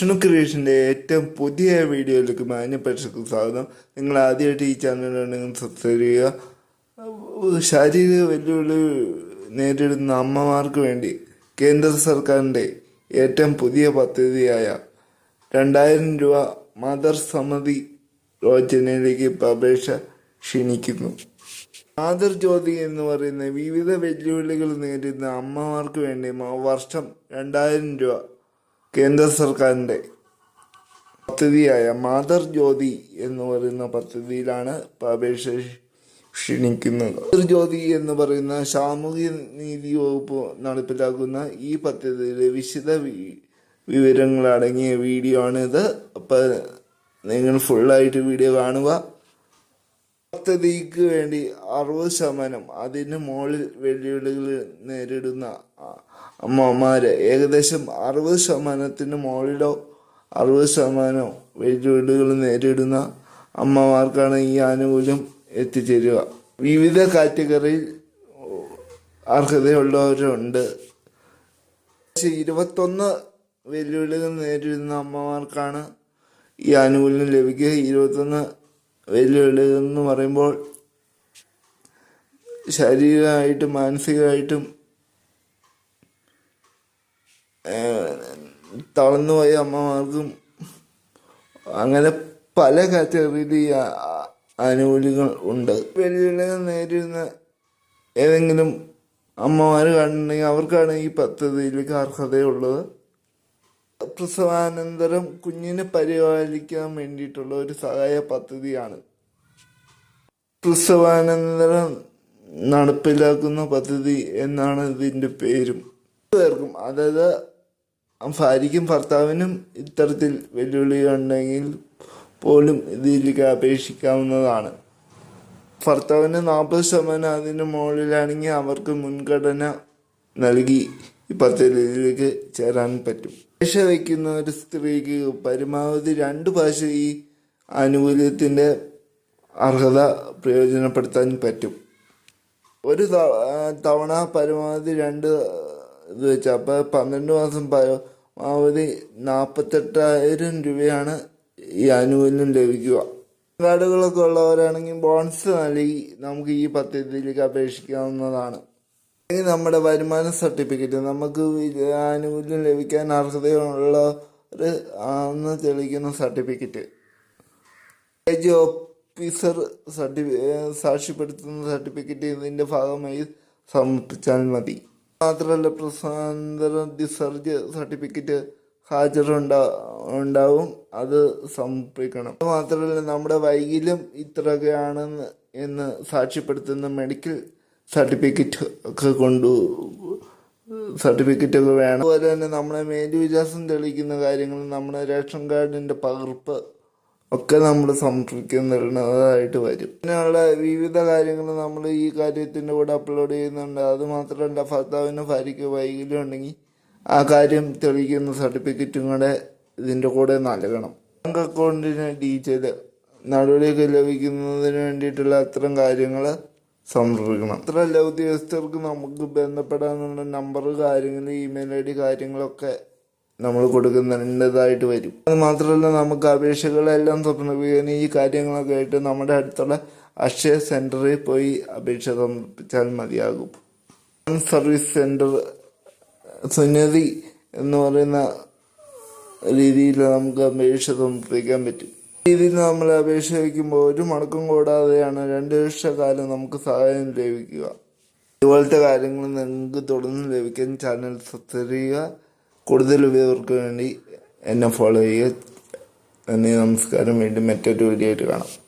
വിഷ്ണു ക്രിയേഷന്റെ ഏറ്റവും പുതിയ വീഡിയോയിലേക്ക് മാന്യ പ്രേക്ഷകർക്ക് സ്വാഗതം. നിങ്ങൾ ആദ്യമായിട്ട് ഈ ചാനലുണ്ടെങ്കിൽ സബ്സ്ക്രൈബ് ചെയ്യുക. ശാരീരിക വെല്ലുവിളി നേരിടുന്ന അമ്മമാർക്ക് വേണ്ടി കേന്ദ്ര സർക്കാരിന്റെ ഏറ്റവും പുതിയ പദ്ധതിയായ രണ്ടായിരം രൂപ മദർ സമിതി യോജനയിലേക്ക് അപേക്ഷ ക്ഷണിക്കുന്നു. മാതൃ ജ്യോതി എന്ന് പറയുന്ന വിവിധ വെല്ലുവിളികൾ നേരിടുന്ന അമ്മമാർക്ക് വേണ്ടി വർഷം രണ്ടായിരം രൂപ കേന്ദ്ര സർക്കാരിന്റെ പദ്ധതിയായ മാതർ ജ്യോതി എന്ന് പറയുന്ന പദ്ധതിയിലാണ് അപേക്ഷ ക്ഷണിക്കുന്നത് മാതൃ ജ്യോതി എന്ന് പറയുന്ന സാമൂഹ്യ നീതി വകുപ്പ് നടപ്പിലാക്കുന്ന ഈ പദ്ധതിയിലെ വിശദ വിവരങ്ങൾ അടങ്ങിയ വീഡിയോ ആണിത്. അപ്പം നിങ്ങൾ ഫുള്ളായിട്ട് വീഡിയോ കാണുക. പദ്ധതിക്ക് വേണ്ടി അറുപത് ശതമാനം അതിന് മുകളിൽ വെല്ലുവിളികൾ നേരിടുന്ന അമ്മമാര് ഏകദേശം അറുപത് ശതമാനത്തിന് മുകളിലോ അറുപത് ശതമാനമോ വെല്ലുവിളികൾ നേരിടുന്ന അമ്മമാർക്കാണ് ഈ ആനുകൂല്യം എത്തിച്ചേരുക. വിവിധ കാറ്റഗറിയിൽ അർഹതയുള്ളവരുണ്ട്. പക്ഷേ ഇരുപത്തൊന്ന് വെല്ലുവിളികൾ നേരിടുന്ന അമ്മമാർക്കാണ് ഈ ആനുകൂല്യം ലഭിക്കുക. ഇരുപത്തൊന്ന് വെല്ലുവിളികൾ എന്ന് പറയുമ്പോൾ ശാരീരികമായിട്ടും മാനസികമായിട്ടും തളർന്നുപോയ അമ്മമാർക്കും അങ്ങനെ പല കാറ്റഗറിയിൽ ആനുകൂല്യങ്ങൾ ഉണ്ട്. വെല്ലുവിളികൾ നേരിടുന്ന ഏതെങ്കിലും അമ്മമാർ കാണുന്നുണ്ടെങ്കിൽ അവർക്കാണ് ഈ പദ്ധതിയിലേക്ക് അർഹതയുള്ളത്. പ്രസവാനന്തരം കുഞ്ഞിനെ പരിപാലിക്കാൻ വേണ്ടിയിട്ടുള്ള ഒരു സഹായ പദ്ധതിയാണ്. പ്രസവാനന്തരം നടപ്പിലാക്കുന്ന പദ്ധതി എന്നാണ് ഇതിന്റെ പേരും. പേർക്കും അതായത് ഭാര്യയ്ക്കും ഭർത്താവിനും ഇത്തരത്തിൽ വെല്ലുവിളി ഉണ്ടെങ്കിൽ പോലും ഇതിലേക്ക് അപേക്ഷിക്കാവുന്നതാണ്. ഭർത്താവിന് നാൽപ്പത് ശതമാനം അതിന് മുകളിലാണെങ്കിൽ അവർക്ക് മുൻഗണന നൽകി ഈ പദ്ധതിയിലേക്ക് ചേരാൻ പറ്റും. അപേക്ഷ വയ്ക്കുന്ന ഒരു സ്ത്രീക്ക് പരമാവധി രണ്ട് പ്രാവശ്യം ഈ ആനുകൂല്യത്തിന്റെ അർഹത പ്രയോജനപ്പെടുത്താൻ പറ്റും. ഒരു തവണ പരമാവധി രണ്ട് ഇത് വെച്ചാൽ അപ്പോൾ പന്ത്രണ്ട് മാസം പരമാവധി നാൽപ്പത്തെട്ടായിരം രൂപയാണ് ഈ ആനുകൂല്യം ലഭിക്കുക. കാർഡുകളൊക്കെ ഉള്ളവരാണെങ്കിൽ ബോൺസ് നൽകി നമുക്ക് ഈ പദ്ധതിയിലേക്ക് അപേക്ഷിക്കാവുന്നതാണ്. ഇനി നമ്മുടെ വരുമാന സർട്ടിഫിക്കറ്റ് നമുക്ക് ആനുകൂല്യം ലഭിക്കാൻ അർഹതയുള്ള ഒരു ആണെന്ന് തെളിയിക്കുന്ന സർട്ടിഫിക്കറ്റ്. ഏജ് ഓഫീസർ സർട്ടിഫി സാക്ഷ്യപ്പെടുത്തുന്ന സർട്ടിഫിക്കറ്റ് ഇതിന്റെ ഭാഗമായി സമർപ്പിച്ചാൽ മതി. മാത്രമല്ല പ്രസാന്തര ഡിസർജ് സർട്ടിഫിക്കറ്റ് ഹാജർ ഉണ്ടാ ഉണ്ടാവും. അത് സമർപ്പിക്കണം. മാത്രമല്ല നമ്മുടെ വൈകിലും ഇത്രയൊക്കെയാണെന്ന് എന്ന് സാക്ഷ്യപ്പെടുത്തുന്ന മെഡിക്കൽ സർട്ടിഫിക്കറ്റ് ഒക്കെ കൊണ്ടു സർട്ടിഫിക്കറ്റ് ഒക്കെ വേണം. അതുപോലെ തന്നെ നമ്മുടെ മേൽവിലാസം തെളിയിക്കുന്ന കാര്യങ്ങൾ നമ്മുടെ റേഷൻ കാർഡിന്റെ പകർപ്പ് ഒക്കെ നമ്മൾ സംരക്ഷിക്കുന്നതായിട്ട് വരും. അങ്ങനെയുള്ള വിവിധ കാര്യങ്ങൾ നമ്മൾ ഈ കാര്യത്തിന്റെ കൂടെ അപ്ലോഡ് ചെയ്യുന്നുണ്ട്. അത് മാത്രമല്ല ഭർത്താവിന് ഭാര്യയ്ക്ക് വൈകല്യം ഉണ്ടെങ്കിൽ ആ കാര്യം തെളിയിക്കുന്ന സർട്ടിഫിക്കറ്റും കൂടെ ഇതിന്റെ കൂടെ നൽകണം. ബാങ്ക് അക്കൗണ്ടിന് ഡീറ്റെയിൽ നടപടിയൊക്കെ ലഭിക്കുന്നതിന് വേണ്ടിയിട്ടുള്ള അത്തരം കാര്യങ്ങൾ സമർപ്പിക്കണം അത്രയല്ല ഉദ്യോഗസ്ഥർക്ക് നമുക്ക് ബന്ധപ്പെടാനുള്ള നമ്പർ കാര്യങ്ങൾ ഇമെയിൽ ഐ ഡി കാര്യങ്ങളൊക്കെ നമ്മൾ കൊടുക്കുന്നതായിട്ട് വരും. അത് മാത്രമല്ല നമുക്ക് അപേക്ഷകളെല്ലാം സമർപ്പിക്കാൻ ഈ കാര്യങ്ങളൊക്കെ ആയിട്ട് നമ്മുടെ അടുത്തുള്ള അക്ഷയ സെന്ററിൽ പോയി അപേക്ഷ സമർപ്പിച്ചാൽ മതിയാകും. സർവീസ് സെന്റർ സുനിധി എന്ന് പറയുന്ന രീതിയിൽ നമുക്ക് അപേക്ഷ സമർപ്പിക്കാൻ പറ്റും. രീതിയിൽ നമ്മൾ അപേക്ഷ വയ്ക്കുമ്പോൾ ഒരു മുടക്കം കൂടാതെയാണ് രണ്ട് വർഷക്കാലം നമുക്ക് സഹായം ലഭിക്കുക. ഇതുപോലത്തെ കാര്യങ്ങൾ നിങ്ങൾക്ക് തുടർന്ന് ലഭിക്കാൻ ചാനൽ സബ്സ്ക്രൈബ് ചെയ്യുക കൂടുതൽ ഉപയോഗർക്ക് വേണ്ടി എന്നെ ഫോളോ ചെയ്യുക. നന്ദി നമസ്കാരം. വീണ്ടും മറ്റൊരു വീഡിയോ ആയിട്ട് കാണാം.